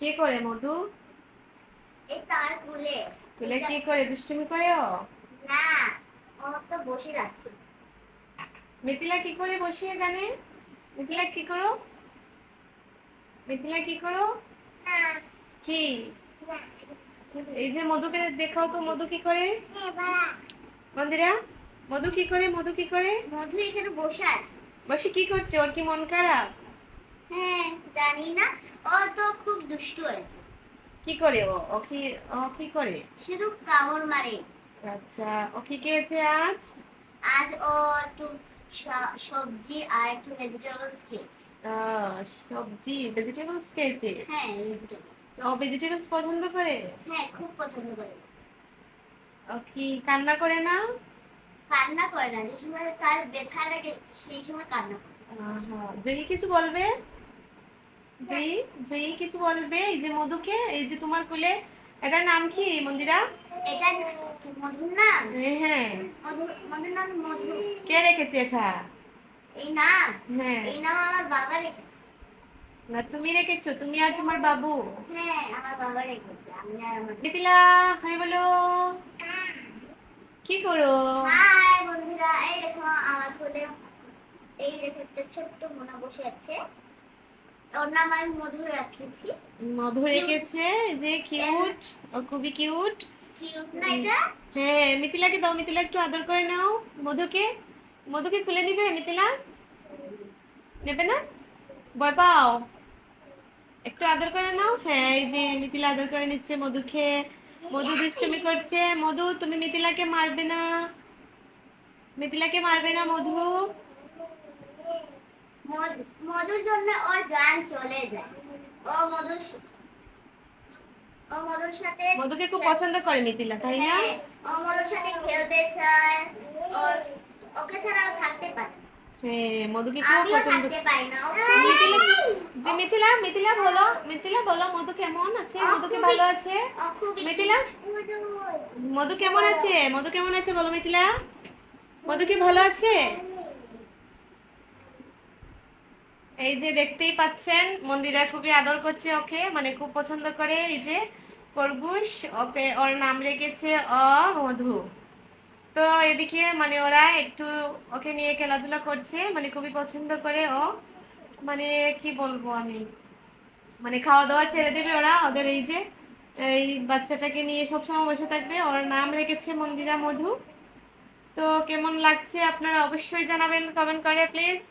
কে করে মধু? এই তার কুলে তুলে কি করে দুষ্টুমি করে ও না ও তো বসে যাচ্ছে। মিথিলা কি করে বসিয়ে গানে মিথিলা কি করো? মিথিলা কি করো? কি? এই যে মধুকে দেখাও তো মধু কি করে? মন্দিরা মধু কি করে মধু কি করে? মধু এখানে বসে আছে। বসে কি করছে? ওর কি মন খারাপ? হ্যাঁ জানি না। ও তো দুষ্টু হয়েছে কি করে ও? ও কি ও কি করে? শুধু কামড় মারে। আচ্ছা ও কি খেয়েছে আজ? আজ ও একটু সবজি আর একটু ভেজিটেবলস খেয়েছে। সবজি ভেজিটেবলস খেয়েছে? হ্যাঁ ভেজিটেবলস ও ভেজিটেবলস পছন্দ করে? হ্যাঁ খুব পছন্দ করে। ও কি কান্না করে না? কান্না করে না যে সময় তার ব্যথা লাগে সেই সময় কান্না করে। আহা, জয়ী কিছু বলবে? জয়ী জয়ী কিছু বলবে এই যে মধুকে এই যে তোমার কোলে এটার নাম কি মন্দিরা? এটা মধুর নাম? হ্যাঁ, মধুর নাম মধু। কে রেখেছে এটা? এই নাম? হ্যাঁ। এই নাম আমার বাবা রেখেছে। না তুমি রেখেছো তুমি আর তোমার বাবু? হ্যাঁ আমার বাবা রেখেছে আমি আর আমার মিথিলা হাই বলো। কি করো? হাই বন্ধুরা এই দেখো আমার কোলে এই দেখো একটা ছোট্ট মোনা বসে আছে। ওর নাম আমি মধু রাখেছি মধু রেখেছে যে কিউট ও খুবই কিউট কিউট না এটা? হ্যাঁ মিথিলাকে দাও মিথিলা একটু আদর করে নাও। মধুকে মধুকে খুলে নিবে মিথিলা? নেবে না? ভয় পাও? একটু আদর করে নাও। হ্যাঁ এই যে মিথিলা আদর করে নিচ্ছে মধুকে। মধু দুষ্টুমি করছে। মধু তুমি মিথিলাকে মারবে না। মিথিলাকে মারবে না মধু মধু- মধুর জন্য ওর জান চলে যায়। ও মধুর ও মধুর সাথে মধুকে খুব পছন্দ করে মিথিলা তাই না? হ্যাঁ, ও মধুর সাথে খেলতে চায়। ওর ওকে ছাড়া থাকতে পারে হ্যাঁ মধুকে খুব পছন্দ থাকতে না মিথিলা যে মিথিলা মিথিলা বলো মিথিলা বলো মধু কেমন আছে? ও মধু ভালো আছে? মিথিলা? মধু কেমন আছে? মধু কেমন আছে বলো মিথিলা? মধু কি ভালো আছে? এই যে দেখতেই পাচ্ছেন, মন্দিরা খুবই আদর করছে ওকে মানে খুব পছন্দ করে। এই যে খরগোশ, ওকে ওর নাম রেখেছে অ মধু তো এদিকে মানে ওরা একটু ওকে নিয়ে খেলাধুলা করছে মানে খুবই পছন্দ করে ও। মানে কি বলব আমি? মানে খাওয়া দাওয়া ছেড়ে দেবে ওরা, ওদের এই যে, এই বাচ্চাটাকে নিয়ে সবসময় বসে থাকবে। ওর নাম রেখেছে মন্দিরা মধু। তো কেমন লাগছে আপনারা অবশ্যই জানাবেন কমেন্ট করে, প্লিজ।